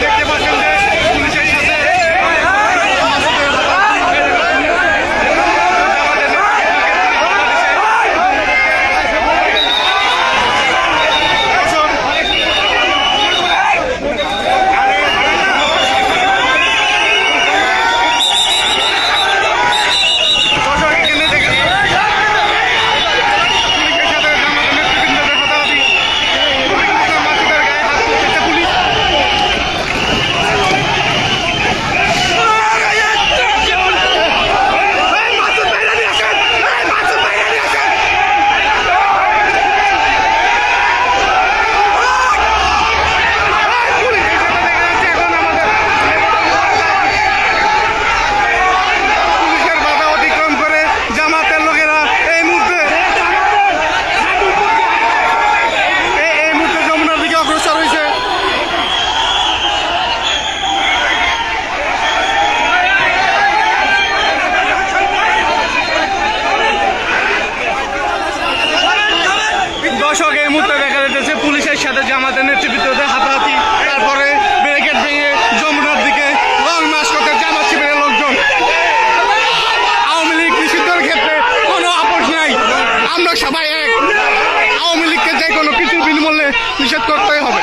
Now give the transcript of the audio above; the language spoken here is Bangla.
দেখতে পাচ্ছেন যে পুলিশের সাথে দর্শক এখানে দেখেন পুলিশের সাথে জামাতের নেতৃবৃন্দদের হাতাহাতি রফিকুল ইসলাম মাসুদের গায়ে হাত তুলতেছে পুলিশ পুলিশের সাথে দেখা যাচ্ছে এখন আমাদের পুলিশের বাধা অতিক্রম করে জামাতের লোকেরা এই মুহূর্তে এই- এই মুহূর্তে যমুনার দিকে অগ্রসর হয়েছে দর্শক এই মুহূর্তে দেখা যাচ্ছে পুলিশের সাথে জামাতের নেতৃত্বে হাতাহাতি। তারপরে ব্যারিকেড ভেঙে যমুনার দিকে লং মাস করতে জামাত শিবিরের লোকজন। আওয়ামী লীগ নিষিদ্ধের ক্ষেত্রে কোনো আপোষ নাই। আমরা সবাই এক। আওয়ামী লীগকে যে কোনো কিছু বিনিময়ে নিষেধ করতেই হবে।